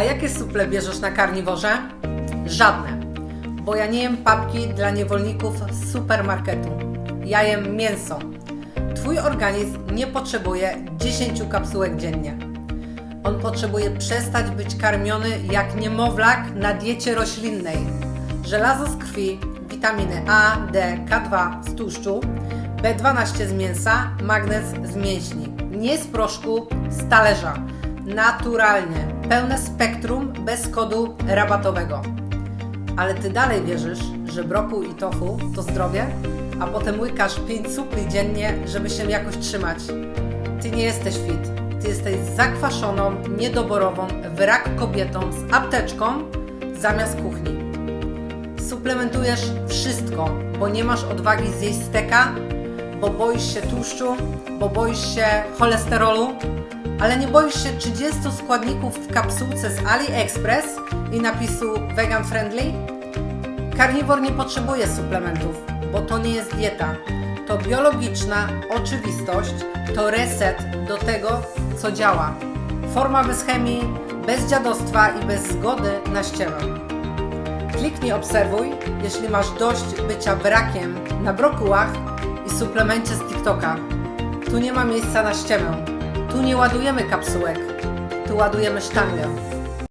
A jakie suple bierzesz na karniworze? Żadne. Bo ja nie jem papki dla niewolników z supermarketu. Ja jem mięso. Twój organizm nie potrzebuje 10 kapsułek dziennie. On potrzebuje przestać być karmiony jak niemowlak na diecie roślinnej. Żelazo z krwi, witaminy A, D, K2 z tłuszczu, B12 z mięsa, magnez z mięśni. Nie z proszku, z talerza. Naturalnie. Pełne spektrum, bez kodu rabatowego. Ale ty dalej wierzysz, że brokuł i tofu to zdrowie, a potem łykasz 5 supli dziennie, żeby się jakoś trzymać. Ty nie jesteś fit. Ty jesteś zakwaszoną, niedoborową, wrak kobietą z apteczką zamiast kuchni. Suplementujesz wszystko, bo nie masz odwagi zjeść steka, bo boisz się tłuszczu, bo boisz się cholesterolu, ale nie boisz się 30 składników w kapsułce z AliExpress i napisu vegan friendly? Karniwor nie potrzebuje suplementów, bo to nie jest dieta. To biologiczna oczywistość, to reset do tego, co działa. Forma bez chemii, bez dziadostwa i bez zgody na ściemę. Kliknij obserwuj, jeśli masz dość bycia brakiem na brokułach i suplemencie z TikToka. Tu nie ma miejsca na ściemę. Tu nie ładujemy kapsułek, tu ładujemy sztangę.